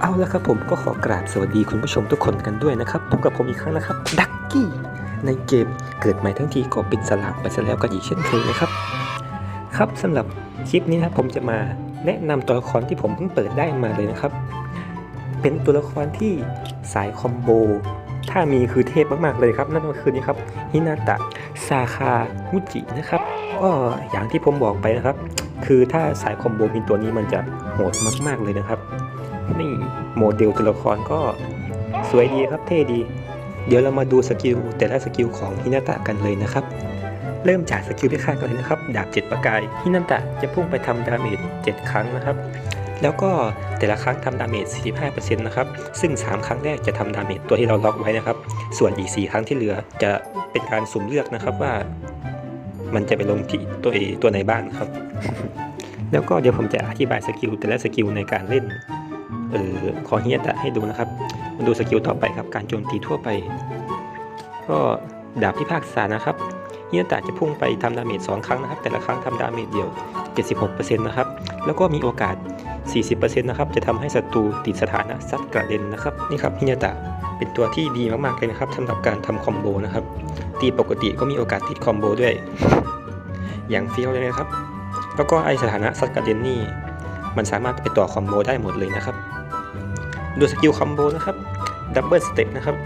เอาละครับผมก็ขอกราบสวัสดีคุณผู้ชมทุกคนกันด้วยนะครับพบกับผมอีกครั้งนะครับดักกี้ในเกมเกิดใหม่ทั้งทีก็ป็นสลากไปซะแล้วกันอีกเช่นเคยนะครับ ครับสำหรับคลิปนี้นะครับผมจะมาแนะนำตัวละครที่ผมเพิ่งเปิดได้มาเลยนะครับ เป็นตัวละครที่สายคอมโบถ้ามีคือเทพมากๆเลยครับ นั่นก็คือนี่ครับฮินาตะซาคามุจินะครับก็อย่างที่ผมบอกไปนะครับ คือถ้าสายคอมโบมีตัวนี้มันจะ หดมากๆเลยนะครับนี่โมเดลตัวละครก็สวยดีครับเท่ดี เดี๋ยวเรามาดูสกิลแต่ละสกิลของฮินาตะกันเลยนะครับ เริ่มจากสกิลที่คาดกันเลยนะครับดาบเจ็ดประกายฮินาตะจะพุ่งไปทำดาเมจ7ครั้งนะครับ แล้วก็แต่ละครั้งทำดาเมจ45%นะครับซึ่ง 3 ครั้งแรกจะทำดาเมจตัวที่เราล็อกไว้นะครับ ส่วนอีก4ครั้งที่เหลือจะเป็นการสุ่มเลือกนะครับว่า มันจะไปลงที่ตัวเอตัวไหนบ้างครับ แล้วก็เดี๋ยวผมจะอธิบายสกิลแต่ละสกิลในการเล่นเออขอเฮียตะให้ดูนะครับ มาดูสกิลต่อไปครับ การโจมตีทั่วไป ก็ดาบพิพากษานะครับเฮียตะจะพุ่งไปทำดาเมจ2ครั้งนะครับ แต่ละครั้งทำดาเมจเดียว 76%นะครับ แล้วก็มีโอกาส 40%นะครับ จะทำให้ศัตรูติดสถานะซัดกระเด็นนะครับ นี่ครับเฮินาตะเป็นตัวที่ดีมากๆเลยนะครับสำหรับการทำคอมโบนะครับ ตีปกติก็มีโอกาสติดคอมโบด้วย อย่างเฟี้ยวเลยนะครับ แล้วก็ไอสถานะซัดกระเด็นนี่มันสามารถไปต่อคอมโบได้หมดเลยนะครับ ดูสกิลคอมโบนะครับดับเบิลสเต็ปนะครับ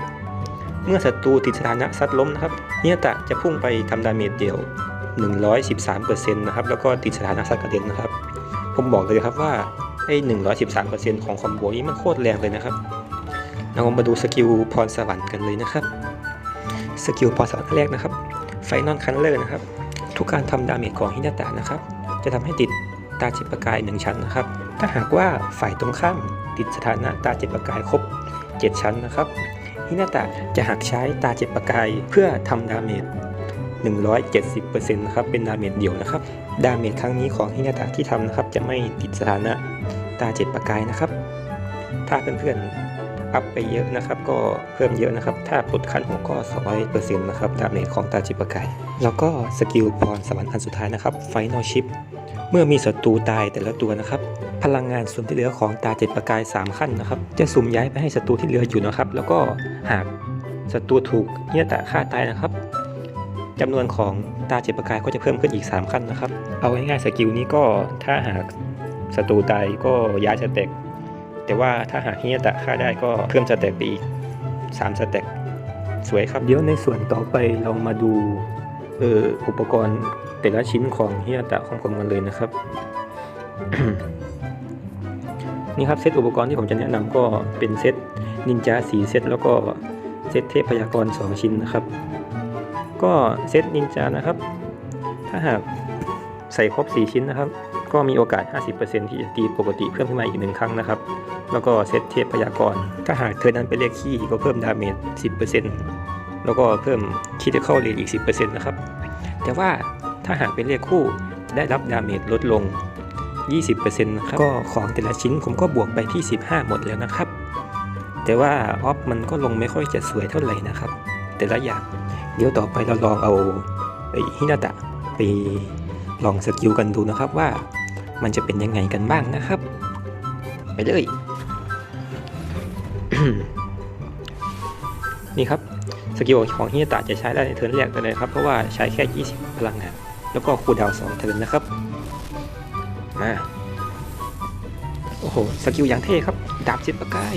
เมื่อศัตรูติดสถานะซัดล้มนะครับเนียตะจะพุ่งไปทำดาเมจเดี่ยว 113%นะครับแล้วก็ติดสถานะซัดกระเด็นนะครับ ผมบอกเลยครับว่าไอ้113%ของคอมโบนี้มันโคตรแรงเลยนะครับเรามาดูสกิลพรสวรรค์กันเลยนะครับสกิลพรสวรรค์แรกนะครับไฟนอลคันเลอร์นะครับ ทุกการทำดาเมจของฮินาตะนะครับ จะทำให้ติดตาจิตประกาย 1 ชั้นนะครับ ถ้าหากว่าฝ่ายตรงข้ามติดสถานะตาจิตประกายครบ 7 ชั้นนะครับฮินาตะจะหักใช้ตาจิตประกายเพื่อทำดาเมจ170%นะครับเป็นดาเมจเดียวนะครับ ดาเมจครั้งนี้ของฮินาตะที่ทำนะครับจะไม่ติดสถานะตาเจ็ดประกายนะครับ ถ้าเพื่อนๆ อัพไปเยอะนะครับ ก็เพิ่มเยอะนะครับ ถ้าปลดขั้นหัวก็ 200%นะครับดาเมจของตาจ็ดประกาย แล้วก็สกิลพรสวรรค์อันสุดท้ายนะครับไฟนอลชิปเมื่อมีศัตรูตายแต่ละตัวนะครับ พลังงานส่วนที่เหลือของตาเจ็ดประกาย 3 ขั้นนะครับ จะสุ่มย้ายไปให้ศัตรูที่เหลืออยู่นะครับ แล้วก็หากศัตรูถูกฮินาตะฆ่าตายนะครับจำนวนของตาเจ็บประกายก็จะเพิ่มขึ้นอีก 3 ขั้นนะครับ เอาง่ายๆสกิลนี้ก็ถ้าหากศัตรูตายก็ย้ายสเต็ก แต่ว่าถ้าหากฮิยตะฆ่าได้ก็เพิ่มสเต็กไปอีก3สเต็กสวยครับเดี๋ยวในส่วนต่อไปเรามาดูเอออุปกรณ์แต่ละชิ้นของฮิยตะของผมกันเลยนะครับ นี่ครับเซตอุปกรณ์ที่ผมจะแนะนำก็เป็นเซตนินจา4เซตแล้วก็เซตเทพพยากรณ์2ชิ้นนะครับ ก็เซตนินจานะครับ ถ้าหากใส่ครบ 4 ชิ้นนะครับ ก็มีโอกาส 50%ที่จะตีปกติเพิ่มขึ้นมาอีกหนึ่งครั้งนะครับ แล้วก็เซตเทพพยากรณ์ถ้าหากเธอนั้นไปเรียกขี้ก็เพิ่มดาเมจ 10%แล้วก็เพิ่มคิดเข้าเรียอีก 10%นะครับ แต่ว่าถ้าหากเป็นเรียกคู่จะได้รับดาเมจลดลง 20%นะครับ ก็ของแต่ละชิ้นผมก็บวกไปที่ 15 หมดแล้วนะครับ แต่ว่าออฟมันก็ลงไม่ค่อยจะสวยเท่าไหร่นะครับ แต่ละอย่าง เดี๋ยวต่อไปเราลองเอาไอ้ฮินาตะไปลองสกิลกันดูนะครับว่า มันจะเป็นยังไงกันบ้างนะครับ ไปเลย นี่ครับ สกิลของฮินาจะใช้ได้ในเทิร์นแรกไปเลยครับ เพราะว่าใช้แค่ 20 พลังงาน แล้วก็คูดาวน์2เทิร์นนะครับ มา โอ้โห สกิลอย่างเท่ครับ ดาบจิตประกาย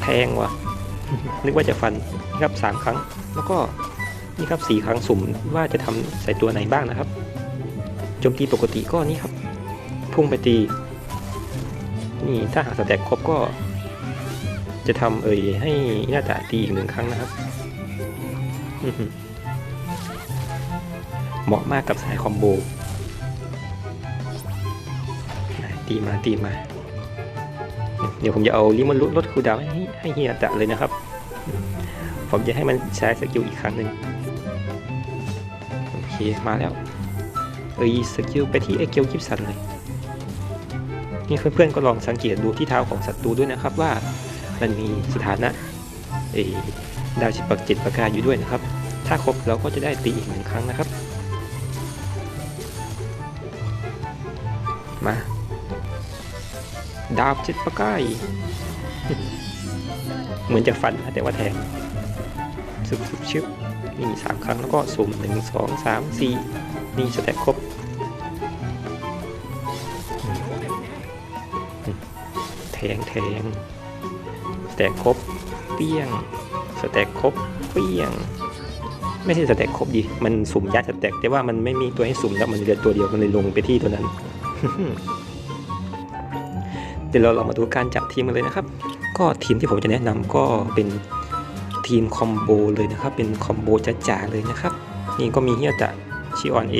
แพงว่ะ นึกว่าจะฟันนี่ครับสามครั้ง แล้วก็นี่ครับสี่ครั้งสุ่มว่าจะทำใส่ตัวไหนบ้างนะครับ โจมตีปกติก็นี่ครับ พุ่งไปตี นี่ถ้าหากสแต็กครบก็ จะทำเอ่ยให้หน้าตาตีอีกหนึ่งครั้งนะครับ เหมาะมากกับสายคอมโบตีมาตีมา เดี๋ยวผมจะเอาลิมอนลดคูดาวให้ให้เฮียตะเลยนะครับ ผมจะให้มันใช้สกิลอีกครั้งหนึ่งโอเคมาแล้ว เอ้ยสกิลไปที่ไอเกียวกิฟสันเลยนี่เพื่อนๆก็ลองสังเกตดูที่เท้าของศัตรูด้วยนะครับว่ามันมีสถานะเอดาวจิตประจิตประกายอยู่ด้วยนะครับ ถ้าครบเราก็จะได้ตีอีกหนึ่งครั้งนะครับ มา ดาบเจ็ดประกายเหมือนจะฟันนะแต่ว่าแทงสุบสุบชึบนี่สามครั้งแล้วก็สุ่มหนึ่งสองสามสี่นี่สแต็กครบ งแทงสแต็กครบเปี้ยงสแต็กครบเปี้ยง ไม่ใช่สแต็กครบดิมันสุ่มยัดสแต็กแต่ว่ามันไม่มีตัวให้สุ่มแล้วมันเหลือตัวเดียวมันเลยลงไปที่ตัวนั้นเดี๋ยวเราลองมาดูการจับทีมกันเลยนะครับ ก็ทีมที่ผมจะแนะนำก็เป็นทีมคอมโบเลยนะครับ เป็นคอมโบจ๋าๆเลยนะครับ นี่ก็มีเฮียตะชิออนเอ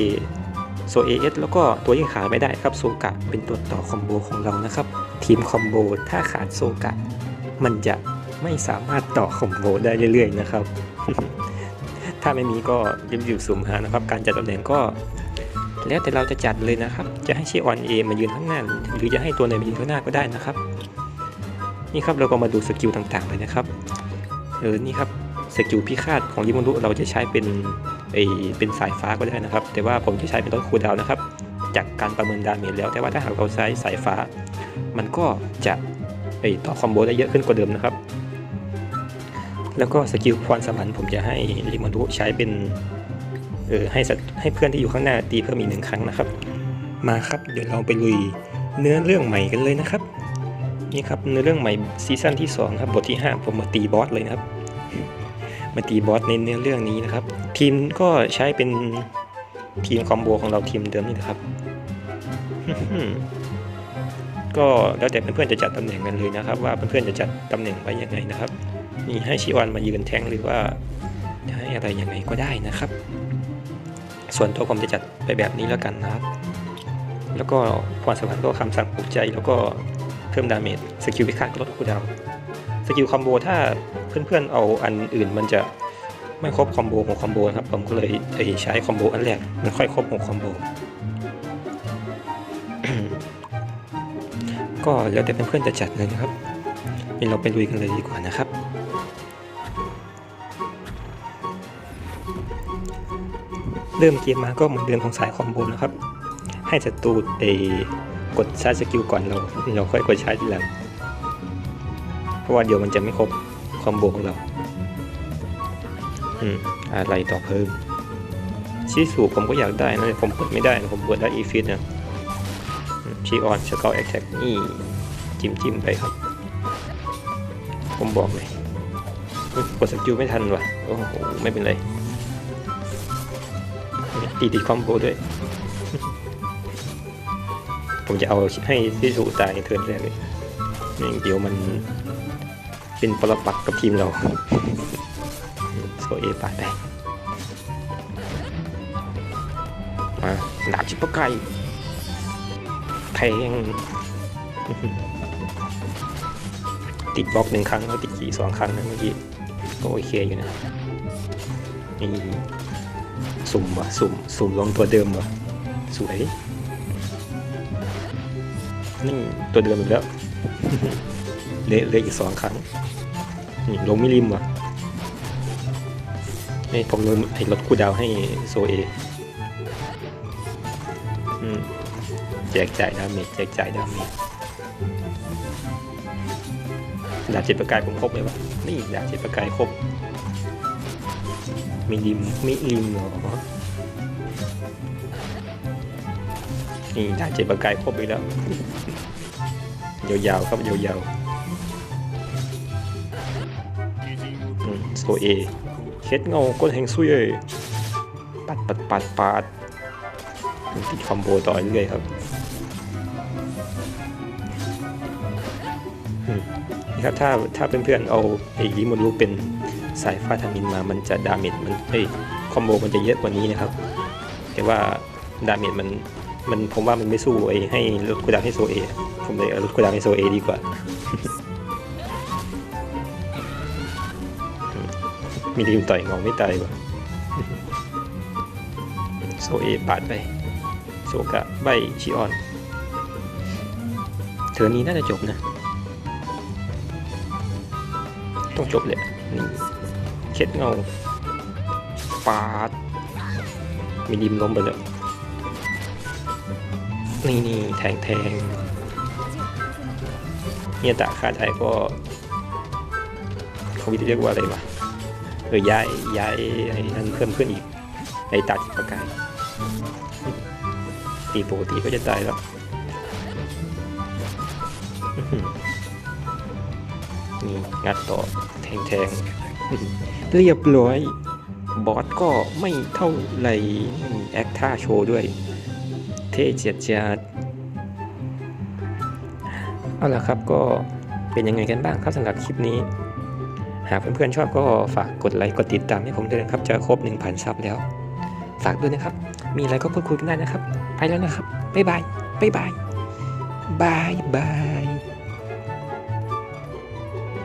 โซเอเอสแล้วก็ตัวที่ขาไม่ได้ครับโซกะเป็นตัวต่อคอมโบของเรานะครับ ทีมคอมโบถ้าขาดโซกะ มันจะไม่สามารถต่อคอมโบได้เรื่อยๆนะครับ ถ้าไม่มีก็ยิบอยู่สุ่มหานะครับ การจัดตำแหน่งก็ แล้วแต่เราจะจัดเลยนะครับ จะให้ชิออนเอมายืนข้างหน้า หรือจะให้ตัวไหนมายืนข้างหน้าก็ได้นะครับ นี่ครับเราก็มาดูสกิลต่างๆเลยนะครับเออนี่ครับสกิลพิฆาตของยิมุรุเราจะใช้เป็น เป็นสายฟ้าก็ได้นะครับ แต่ว่าผมจะใช้เป็นต้นคูดาวนะครับ จากการประเมินดาเมจแล้ว แต่ว่าถ้าหากเราใช้สายฟ้า มันก็จะไอต่อคอมโบได้เยอะขึ้นกว่าเดิมนะครับ แล้วก็สกิลพรสวรรค์ผมจะให้ลิมุรุใช้เป็นเออให้ให้เพื่อนที่อยู่ข้างหน้าตีเพิ่มอีกหนึ่งครั้งนะครับ มาครับเดี๋ยวเราไปลุยเนื้อเรื่องใหม่กันเลยนะครับนี่ครับเนื้อเรื่องใหม่ซีซั่นที่2ครับบทที่ 5 ผมมาตีบอสเลยนะครับ มาตีบอสในเนื้อเรื่องนี้นะครับ ทีมก็ใช้เป็นทีมคอมโบของเราทีมเดิมนี่นะครับ ก็แล้วแต่เพื่อนๆจะจัดตำแหน่งกันเลยนะครับ ว่าเพื่อนๆจะจัดตำแหน่งไว้ยังไงนะครับนี่ให้ชิออนมายืนแทงหรือว่าจะให้อะไรยังไงก็ได้นะครับ ส่วนตัวผมจะจัดไปแบบนี้แล้วกันนะครับ แล้วก็พรสวรรค์ก็คำสั่งปลุกใจ แล้วก็เพิ่มดาเมจสกิลพิฆาตก็ลดคูดาวสกิลคอมโบถ้า เพื่อนๆเอาอันอื่นมันจะไม่ครบคอมโบของคอมโบนะครับผมก็เลยใช้คอมโบอันแรกมันค่อยครบของคอมโบก็แล้วแต่เพื่อนๆจะจัดเลยนะครับนี่เราไปลุยกันเลยดีกว่านะครับ เริ่มเกมมาก็เหมือนเดิมของสายคอมโบนะครับ ให้ศัตรูเอกดใช้สกิลก่อนเราเราค่อยกดใช้ทีหลังเพราะว่าเดี๋ยวมันจะไม่ครบ คอมโบของเราอืมอะไรต่อเพิ่มชีสูผมก็อยากได้นะผมเปิดไม่ได้นะผมเปิดได้อีฟิตนะชีออนสกอตแอคแท็กนี่จิ้มจิ้มไปครับ ผมบอกเลยกดสกิลไม่ทันว่ะโอ้โหไม่เป็นไรตีติดคอมโบด้วย ผมจะเอาให้ที่สูตายเทิร์นแรกเลยนี่เดี๋ยวมัน เป็นปรปักกับทีมเราโซเอปาดไปมาดาบชิปเปอร์ไก่แทงติดบล็อกหนึ่งครั้งแล้วติดขี่สองครั้งนะเมื่อกี้ก็โอเคอยู่นะนี่สุ่มว่ะสุ่มสุ่มลงตัวเดิมว่ะสวยนี่ตัวเดิมอีกแล้วเละเละอีกสองครั้ง นี่ลงไม่ริมว่ะนี่ผมลดไอ้ลดคูลดาวให้โซเออืมแจกจ่ายดาเมจแจกจ่ายดาเมจดาบเจ็ดประกายผมครบเลยวะนี่ดาบเจ็ดประกายครบมีริมมีริมเหรอนี่ดาบเจ็ดประกายครบอีกแล้วยาวๆครับยาวๆ อืมโซเอเช็ดเงาก้นแหงซุยเอ้ยปัดปัดปัดปัดติดคอมโบต่อเรื่อยครับนี่ครับถ้าถ้าเพื่อนๆเอาไอ้ลิมูรูเป็นสายฟ้าทามินมามันจะดาเมจมันเอ้ยคอมโบมันจะเยอะกว่านี้นะครับ แต่ว่าดาเมจมันมันผมว่ามันไม่สู้ไอ้ให้ลดคูดาวให้โซเอผมเลยลดคูดาวให้โซเอดีกว่า มีดีมต่อยงองไม่ตายว่ะโซเอปาดไป โซกะใบชิออน เธอนี้น่าจะจบนะ ต้องจบเลยนี่เช็ดเงาปาด มีดิมล้มไปเลย นี่นี่แทงแทงเนี่ยตาคาใจก็เขาวิธีเรียกว่าอะไรวะ เออย้ายย้ายไอ้นั่นเพิ่มขึ้นอีกไอ้ตาจิตประกายตีปกติก็จะตายแล้วนี่งัดต่อแทงแทงเรียบร้อย บอสก็ไม่เท่าไหร่แอคท่าโชว์ด้วย เท่เจียดจาดเอาล่ะครับก็เป็นยังไงกันบ้างครับสำหรับคลิปนี้ หากเพื่อนๆชอบก็ฝากกดไลค์กดติดตามให้ผมด้วยนะครับ จะครบ1,000ซับแล้ว ฝากด้วยนะครับ มีอะไรก็พูดคุยกันได้นะครับ ไปแล้วนะครับ บ๊ายบาย บ๊ายบาย บายบาย